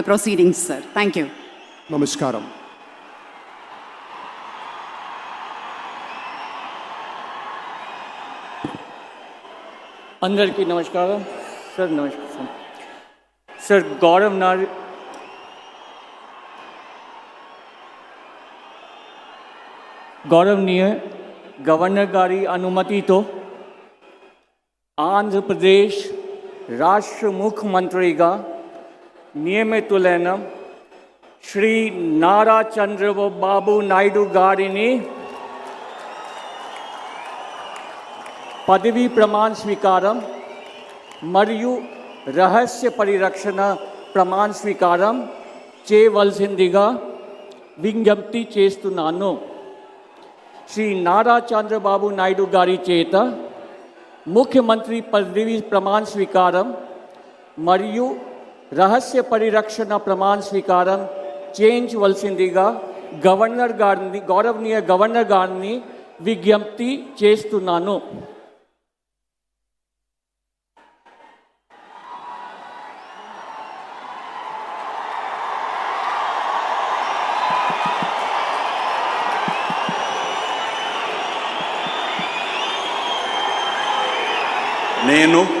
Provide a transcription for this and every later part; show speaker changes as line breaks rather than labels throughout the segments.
the proceedings, sir. Thank you.
నమస్కారం
అందరికీ నమస్కారం సార్ నమస్కారం సార్ గౌరవ్ నార్ గౌరవనీయ గవర్నర్ గారి అనుమతితో ఆంధ్రప్రదేశ్ రాష్ట్ర ముఖ్యమంత్రిగా నియమితులైన శ్రీ నారా చంద్రబాబు నాయుడు గారిని పదవీ ప్రమాణ స్వీకారం మరియు రహస్య పరిరక్షణ ప్రమాణ స్వీకారం చేయవలసిందిగా విజ్ఞప్తి చేస్తున్నాను. శ్రీ నారా చంద్రబాబు నాయుడు గారి చేత ముఖ్యమంత్రి పదవి ప్రమాణ స్వీకారం మరియు రహస్య పరిరక్షణ ప్రమాణ స్వీకారం చేయించవలసిందిగా గవర్నర్ గారిని గౌరవనీయ గవర్నర్ గారిని విజ్ఞప్తి చేస్తున్నాను.
నేను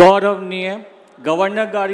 గౌరవనీయ గవర్నర్ గారి